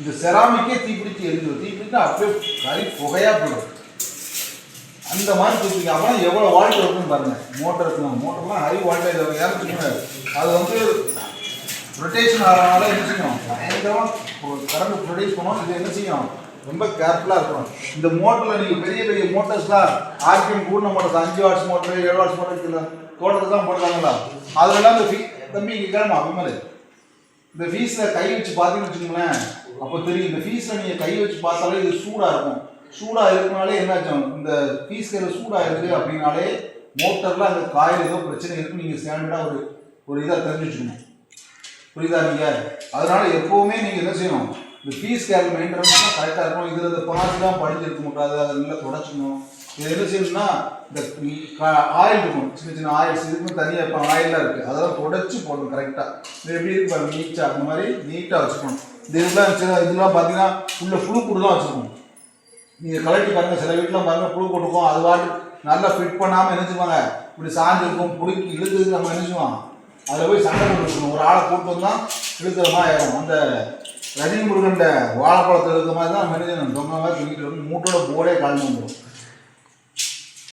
இந்த செராமிக்கே தீப்பிடிச்சு எரிஞ்சிடும் தீப்பிடிச்சு அப்படியே கறி புகையா போயிடும். அந்த மாதிரி தூக்கிங்க அப்புறம் எவ்வளோ வால்ட் இருக்குன்னு பாருங்க. மோட்டர் இருக்குங்க மோட்டர்லாம் ஹை வால்டேஜ் இறந்துச்சுங்க அது வந்து ரொட்டேஷன் ஆகிறனால என்ன செய்யும்? பயங்கரமாக கரண்ட் ப்ரொடியூஸ் பண்ணும் இது என்ன செய்யும்? ரொம்ப கேர்ஃபுல்லாக இருக்கணும். இந்த மோட்டரில் நீங்கள் பெரிய பெரிய மோட்டர்ஸ்லாம் ஆர்பிஎம் கூடின மோட்டர்ஸ் அஞ்சு வாட்ஸ் மோட்டர் ஏழு வாட்ஸ் மோட்டர் தோட்டத்துக்கு தான் போடுறாங்களா? அதுலலாம் இந்த தம்பி இங்கே கிளம்பா அபிமலை இந்த ஃபீஸில் கை வச்சு பார்த்தீங்கன்னு வச்சுக்கோங்களேன் அப்போ தெரியும். இந்த ஃபீஸில் நீங்கள் கை வச்சு பார்த்தாலே இது சூடாக இருக்கும். சூடாக இருக்கனாலே என்னாச்சும் இந்த ஃபீஸ் கையில் சூடாக இருக்குது அப்படின்னாலே மோட்டரில் அந்த காயில் ஏதோ பிரச்சனை இருக்குன்னு நீங்கள் ஸ்டாண்டர்டாக ஒரு ஒரு இதாக தெரிஞ்சு வச்சுக்கணும் புரியுதா நீங்கள் அதனால் எப்போவுமே நீங்கள் என்ன செய்யணும்? இந்த ஃபீஸ் கேர் மெயின்டெனன்ஸ் கரெக்டாக இருக்கணும். இதில் இந்த பாசி தான் படிஞ்சிருக்க முடியாது அதை நல்லா தொடச்சிக்கணும். இது என்ன செய்யணும்னா இந்த ஆயில் இருக்கும் சின்ன சின்ன ஆயில்ஸ் இதுக்கும் தனியாக இப்போ ஆயிலாக இருக்குது அதெல்லாம் தொடச்சி போடணும் கரெக்டாக இது எப்படி இருக்கு பாருங்க நீட்டாக அந்த மாதிரி நீட்டாக வச்சுக்கணும். இந்த இதெல்லாம் சில இதெல்லாம் பார்த்தீங்கன்னா உள்ள புழு கூடு தான் வச்சுருக்கணும் நீங்கள் கலட்டி பாருங்க சில வீட்டில் பாருங்கள் புழு போட்டுக்கும் அது வாட்டு நல்லா ஃபிட் பண்ணாமல் என்ன செய்வாங்க இப்படி சாஞ்சு இருக்கும் பிடிக்கி இழுத்துக்கு நம்ம என்ன செய்வோம்? அதில் போய் சண்டை போட்டுருக்கணும் ஒரு ஆளை கூட்டு வந்தால் இழுக்கிற மாதிரி ஆயிடும் அந்த ரஜினி முருகன் வாழைப்பழத்தில் இருக்கிற மாதிரி தான் நம்ம என்ன தொங்க மாதிரி தூக்கிட்டு வந்து மூட்டோட போடே கலந்து வந்துடும்